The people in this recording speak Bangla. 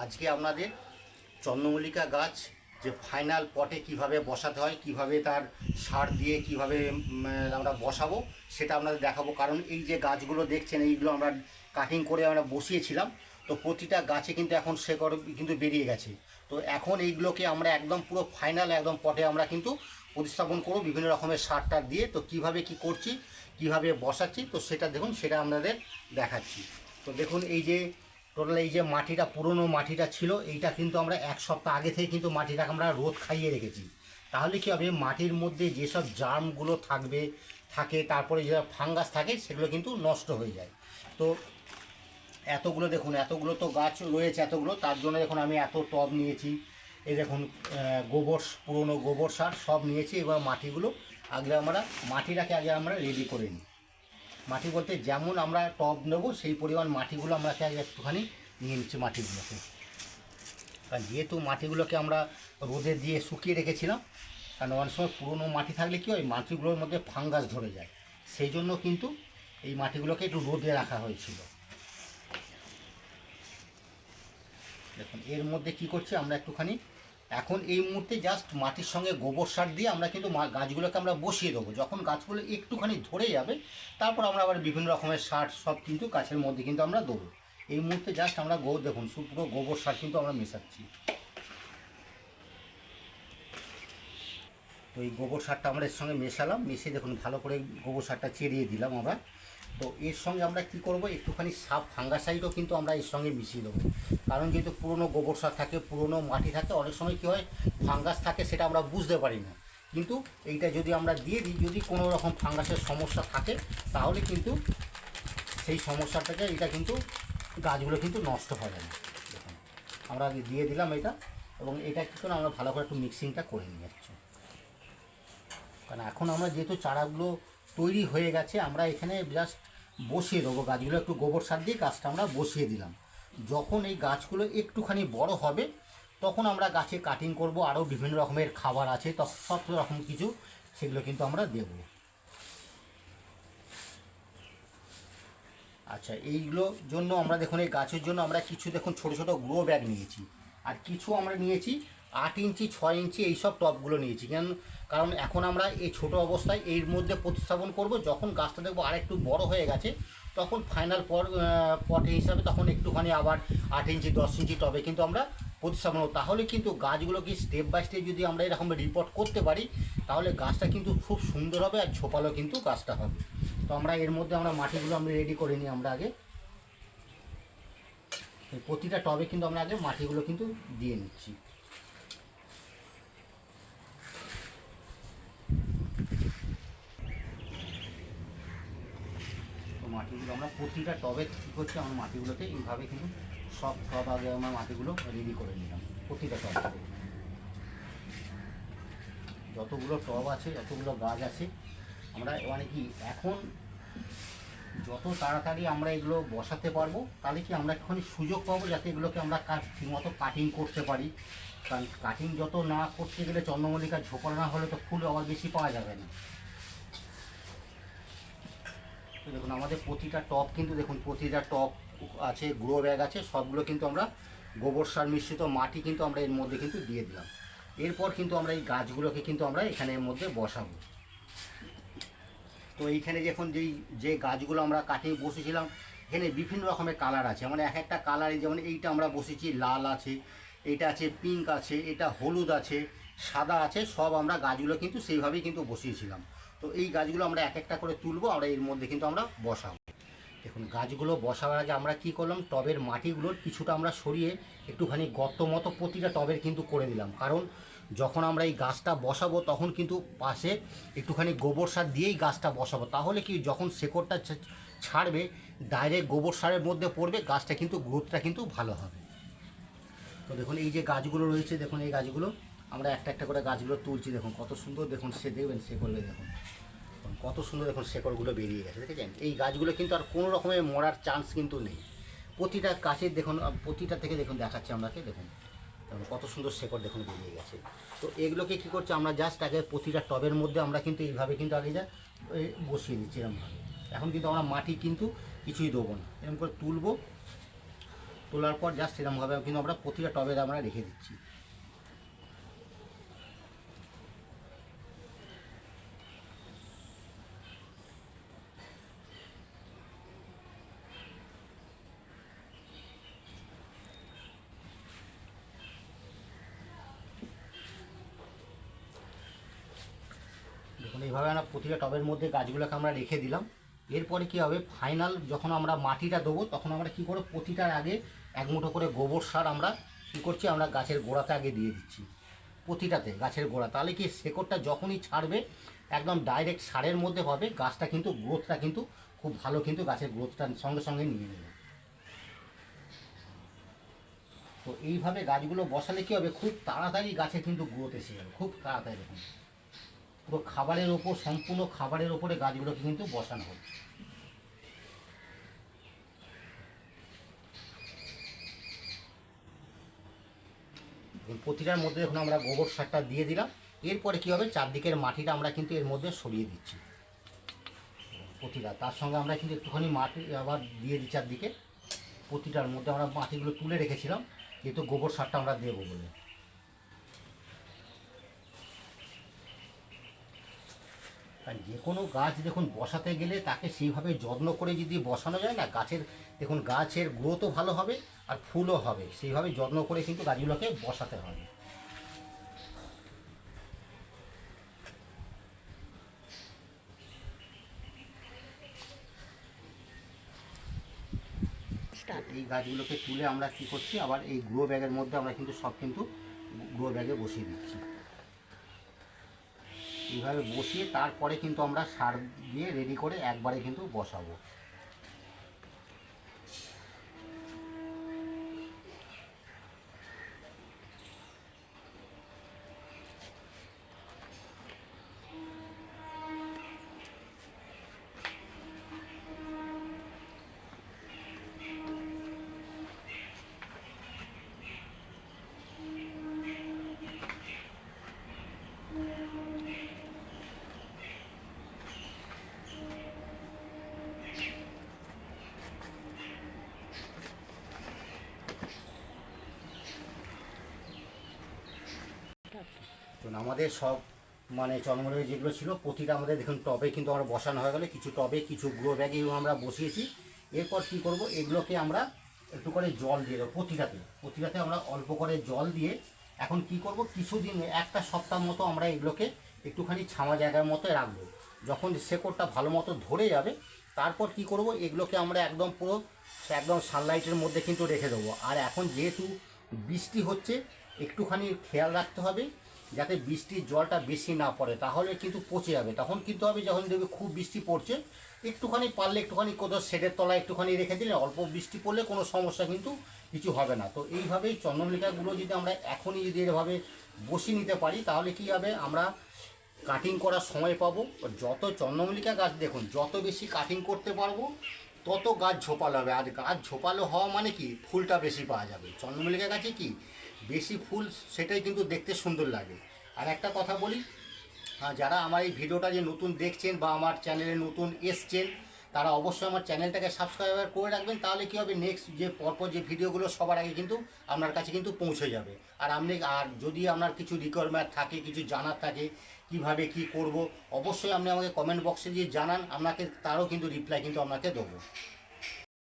আজকে আপনাদের চন্দ্রমল্লিকা গাছ, যে ফাইনাল পটে কীভাবে বসাতে হয়, কীভাবে তার সার দিয়ে কীভাবে আমরা বসাবো, সেটা আপনাদের দেখাবো। কারণ এই যে গাছগুলো দেখছেন, এইগুলো আমরা কাটিং করে আমরা বসিয়েছিলাম। তো প্রতিটা গাছে কিন্তু এখন শেকড় কিন্তু বেরিয়ে গেছে। তো এখন এইগুলোকে আমরা একদম পুরো ফাইনাল একদম পটে আমরা কিন্তু প্রতিস্থাপন করব, বিভিন্ন রকমের সার টার দিয়ে। তো কীভাবে কি করছি, কীভাবে বসাচ্ছি, তো সেটা দেখুন, সেটা আপনাদের দেখাচ্ছি। তো দেখুন, এই যে টোটাল এই যে মাটিটা, পুরনো মাটিটা ছিল, এইটা কিন্তু আমরা এক সপ্তাহ আগে থেকে কিন্তু মাটিটাকে আমরা রোদ খাইয়ে রেখেছি। তাহলে কি হবে? মাটির মধ্যে যেসব জার্মগুলো থাকবে, থাকে, তারপরে যে ফাঙ্গাস থাকে, সেগুলো কিন্তু নষ্ট হয়ে যায়। তো এতগুলো দেখুন, এতগুলো তো গাছ রয়েছে এতগুলো, তার জন্য দেখুন আমি এত টব নিয়েছি। এই দেখুন গোবর, পুরনো গোবর সার সব নিয়েছি, এবার মাটিগুলো আগে আমরা, মাটিটাকে আগে আমরা রেডি করে নিই। মাটি বলতে যেমন আমরা টব নেব, সেই পরিমাণ মাটিগুলো আমরা একটুখানি নিয়ে নিচ্ছি মাটিগুলোকে। কারণ যেহেতু মাটিগুলোকে আমরা রোদে দিয়ে শুকিয়ে রেখেছিলাম, কারণ অনেক সময় পুরনো মাটি থাকলে কি হয়, মাটিগুলোর মধ্যে ফাঙ্গাস ধরে যায়। সেই জন্য কিন্তু এই মাটিগুলোকে একটু রোদে রাখা হয়েছিল। দেখুন, এর মধ্যে কি করছি আমরা একটুখানি এখন এই মুহূর্তে জাস্ট মাটির সঙ্গে গোবর সার দিয়ে আমরা কিন্তু গাছগুলোকে আমরা বসিয়ে দেবো। যখন গাছগুলো একটুখানি ধরে যাবে, তারপর আমরা আবার বিভিন্ন রকমের সার সব কিন্তু গাছের মধ্যে কিন্তু আমরা দেবো। এই মুহূর্তে জাস্ট আমরা গো দেখুন পুরো গোবর সার কিন্তু আমরা মেশাচ্ছি। তো এই গোবর সারটা আমরা এর সঙ্গে মেশালাম, মিশিয়ে দেখুন, ভালো করে গোবর সারটা চেরিয়ে দিলাম আমরা। তো এর সঙ্গে আমরা কি করব? একটুখানি সাপ ফাঙ্গাসাইডও কিন্তু আমরা এর সঙ্গে মিশিয়ে দেবো। কারণ যেহেতু পুরনো গোবর সার থাকে, পুরনো মাটি থাকে, অনেক সময় কী হয়, ফাঙ্গাস থাকে সেটা আমরা বুঝতে পারি না। কিন্তু এইটা যদি আমরা দিয়ে দিই, যদি কোনো রকম ফাঙ্গাসের সমস্যা থাকে, তাহলে কিন্তু সেই সমস্যাটাকে, এটা কিন্তু গাছগুলো কিন্তু নষ্ট হয়ে না। আমরা দিয়ে দিলাম এটা, এবং এটা কী করে আমরা ভালো করে একটু মিক্সিংটা করে নিয়ে যাচ্ছি। কারণ এখন আমরা যেহেতু চারাগুলো তৈরি হয়ে গেছে, আমরা এখানে জাস্ট বসিয়ে দেবো গাছগুলো, একটু গোবর সার দিয়ে গাছটা আমরা বসিয়ে দিলাম। যখন এই গাছগুলো একটুখানি বড় হবে, তখন আমরা গাছে কাটিং করব আরও বিভিন্ন রকমের খাবার আছে তখন সব রকম কিছু সেগুলো কিন্তু আমরা দেবো। আচ্ছা এইগুলোর জন্য আমরা দেখুন, এই গাছের জন্য আমরা কিছু দেখুন, ছোটো ছোটো গ্রো ব্যাগ নিয়েছি। আর কিছু আমরা নিয়েছি আট ইঞ্চি, ছয় ইঞ্চি এইসব টবগুলো নিয়েছি। কেন? কারণ এখন আমরা এই ছোট অবস্থায় এর মধ্যে প্রতিস্থাপন করব। যখন গাছটা দেখব আর একটু বড় হয়ে গেছে, তখন ফাইনাল পর পটে হিসাবে তখন একটুখানি আবার আট ইঞ্চি, দশ ইঞ্চি টবে কিন্তু আমরা প্রতিস্থাপন। তাহলে কিন্তু গাছগুলোকে স্টেপ বাই স্টেপ যদি আমরা এরকম রিপোর্ট করতে পারি, তাহলে গাছটা কিন্তু খুব সুন্দর হবে আর ছোপালো কিন্তু গাছটা হবে। তো আমরা এর মধ্যে আমরা মাটিগুলো আমরা রেডি করে নিই আমরা আগে। প্রতিটা টবে কিন্তু আমরা আগে মাটিগুলো কিন্তু দিয়ে নিচ্ছি তো মাটিগুলো আমরা প্রতিটা টবে কী করছি আমার মাটিগুলোকে এইভাবে কিন্তু সব টব আগে আমরা মাটিগুলো রেডি করে নিলাম প্রতিটা টব। যতগুলো টব আছে, যতগুলো গাছ আছে, আমরা মানে কি, এখন যত তাড়াতাড়ি আমরা এগুলো বসাতে পারব, তাহলে কি আমরা একটুখানি সুযোগ পাবো যাতে এগুলোকে আমরা ঠিকমতো কাটিং করতে পারি। কারণ কাটিং যত না করতে গেলে চন্দ্রমল্লিকা ঝোপড়া না হলে তো ফুল আবার বেশি পাওয়া যাবে না। দেখুন, আমাদের প্রতিটা টপ কিন্তু দেখুন, প্রতিটা টপ আছে গ্রো ব্যাগ আছে, সবগুলো কিন্তু আমরা গোবর সার মিশ্রিত মাটি কিন্তু আমরা এর মধ্যে কিন্তু দিয়ে দিলাম। এরপর কিন্তু আমরা এই গাছগুলোকে কিন্তু আমরা এখানে এর মধ্যে বসাবো। তো এইখানে যখন যেই, যে গাছগুলো আমরা কাটিয়ে বসেছিলাম, এখানে বিভিন্ন রকমের কালার আছে। মানে এক একটা কালারে যেমন এইটা আমরা বসেছি, লাল আছে এইটা আছে পিঙ্ক আছে, এটা হলুদ আছে, সাদা আছে, সব আমরা গাছগুলো কিন্তু সেইভাবেই কিন্তু বসিয়েছিলাম। তো এই গাছগুলো আমরা এক একটা করে তুলবো, আমরা এর মধ্যে কিন্তু আমরা বসাবো। দেখুন, গাছগুলো বসাবার আগে আমরা কি করলাম, টবের মাটিগুলোর কিছুটা আমরা সরিয়ে একটুখানি গর্ত মতো প্রতিটা টবের কিন্তু করে দিলাম। কারণ যখন আমরা এই গাছটা বসাবো, তখন কিন্তু পাশে একটুখানি গোবর সার দিয়েই গাছটা বসাবো। তাহলে কি, যখন শেকড়টা ছাড়বে ডাইরেক্ট গোবর সারের মধ্যে পড়বে, গাছটা কিন্তু গ্রোথটা কিন্তু ভালো হবে। তো দেখুন, এই যে গাছগুলো রয়েছে, দেখুন, এই গাছগুলো আমরা একটা একটা করে গাছগুলো তুলছি দেখুন, কত সুন্দর দেখুন, সে দেখবেন, সে করলে দেখুন। কত সুন্দর দেখুন শেকড়গুলো বেরিয়ে গেছে, দেখেছেন? এই গাছগুলো কিন্তু আর কোনো রকমের মরার চান্স কিন্তু নেই। প্রতিটা গাছের দেখুন প্রতিটা থেকে দেখুন, দেখাচ্ছি আপনাকে, দেখুন। কত সুন্দর শেকড় দেখুন বেরিয়ে গেছে। তো এগুলোকে কী করছে আমরা জাস্ট আগে প্রতিটা টবের মধ্যে আমরা কিন্তু এইভাবে কিন্তু আগে যা বসিয়ে দিচ্ছি এরকমভাবে এখন কিন্তু আমরা মাটি কিন্তু কিছুই দেবো না। এরকম করে তুলবো, তোলার পর জাস্ট এরকমভাবে কিন্তু আমরা প্রতিটা টবে আমরা রেখে দিচ্ছি। দেখুন, এইভাবে আমরা প্রতিটা টবের মধ্যে গাছগুলোকে আমরা রেখে দিলাম। এরপরে কি হবে? ফাইনাল যখন আমরা মাটিটা দেবো, তখন আমরা কি করে প্রতিটার আগে এক মুঠো করে গোবর সার আমরা কী করছি? আমরা গাছের গোড়াতে আগে দিয়ে দিচ্ছি। প্রতিটাতে গাছের গোড়া। তাহলে কি শেকড়টা যখনই ছাড়বে, একদম ডাইরেক্ট সারের মধ্যে হবে, গাছটা কিন্তু গ্রোথটা কিন্তু খুব ভালো কিন্তু গাছের গ্রোথটা সঙ্গে সঙ্গে নিয়ে নেবে। তো এইভাবে গাছগুলো বসালে কী হবে? খুব তাড়াতাড়ি গাছে কিন্তু গ্রোথ এসে যাবে। খুব তাড়াতাড়ি পুরো খাবারের ওপর, সম্পূর্ণ খাবারের ওপরে গাছগুলোকে কিন্তু বসানো হবে প্রতিটার মধ্যে দেখুন আমরা গোবর সারটা দিয়ে দিলাম। এরপরে কী হবে? চারদিকের মাটিটা আমরা কিন্তু এর মধ্যে সরিয়ে দিচ্ছি। প্রতিটা, তার সঙ্গে আমরা কিন্তু একটুখানি মাটি আবার দিয়ে দিই চারদিকে। প্রতিটার মধ্যে আমরা মাটিগুলো তুলে রেখেছিলাম, যেহেতু গোবর সারটা আমরা দেবো বলে। আর যে কোনো গাছ দেখুন বসাতে গেলে তাকে সেইভাবে যত্ন করে যদি বসানো যায় না গাছের দেখুন গাছের গ্রোথও ভালো হবে আর ফুলও হবে। সেইভাবে যত্ন করে কিন্তু গাছগুলোকে বসাতে হবে। এই গাছগুলোকে তুলে আমরা কি করছি? আবার এই গ্রো ব্যাগের মধ্যে আমরা কিন্তু সব কিন্তু গ্রো ব্যাগে বসিয়ে দিচ্ছি। এইভাবে বসিয়ে তারপরে কিন্তু আমরা সার দিয়ে রেডি করে একবারে কিন্তু বসাবো। তো আমাদের সব মানে চন্দ্রমণি যেগুলো ছিল, প্রতিটা আমাদের দেখুন টবে কিন্তু আমরা বসানো হয়ে গেলো, কিছু টবে, কিছু গ্রো ব্যাগে আমরা বসিয়েছি। এরপর কী করব, এগুলোকে আমরা একটু করে জল দিয়ে দেবো প্রতিটাতে। প্রতিটাতে আমরা অল্প করে জল দিয়ে এখন কি করব, কিছুদিন, একটা সপ্তাহ মতো আমরা এগুলোকে একটুখানি ছামা জায়গার মতো রাখব। যখন শেকড়টা ভালো মতো ধরে যাবে, তারপর কি করব, এগুলোকে আমরা একদম পুরো একদম সানলাইটের মধ্যে কিন্তু রেখে দেবো। আর এখন যেহেতু বৃষ্টি হচ্ছে একটুখানি খেয়াল রাখতে হবে যাতে বৃষ্টির জলটা বেশি না পড়ে, তাহলে কিন্তু পচে যাবে। তখন কিন্তু হবে যখন দেখবে খুব বৃষ্টি পড়ছে, একটুখানি পারলে একটুখানি কোথাও শেডের তলায় একটুখানি রেখে দিলে অল্প বৃষ্টি পড়লে কোনো সমস্যা কিন্তু কিছু হবে না। তো এইভাবেই চন্দ্রমল্লিকাগুলো যদি আমরা এখনই যদি এভাবে বসিয়ে নিতে পারি, তাহলে কি হবে? আমরা কাটিং করার সময় পাবো। যত চন্দ্রমল্লিকা গাছ দেখুন, যত বেশি কাটিং করতে পারব, তত গাছ ঝোপালো হবে। আর গাছ ঝোপালো হওয়া মানে কি? ফুলটা বেশি পাওয়া যাবে। চন্দ্রমল্লিকা গাছে কি? বেশি ফুল সেটাই কিন্তু দেখতে সুন্দর লাগে। আর একটা কথা বলি যারা আমার এই ভিডিওটা যে নতুন দেখছেন বা আমার চ্যানেলে নতুন এসছেন, তারা অবশ্যই আমার চ্যানেলটাকে সাবস্ক্রাইবার করে রাখবেন, তাহলে কী হবে নেক্সট যে পরপর যে ভিডিওগুলো সবার আগে কিন্তু আপনার কাছে কিন্তু পৌঁছে যাবে। আর আপনি, আর যদি আপনার কিছু রিকোয়ারমেন্ট থাকে, কিছু জানার থাকে, কীভাবে কি করব, অবশ্যই আপনি আমাকে কমেন্ট বক্সে দিয়ে জানান, আপনাকে তারও কিন্তু রিপ্লাই কিন্তু আপনাকে দেবো।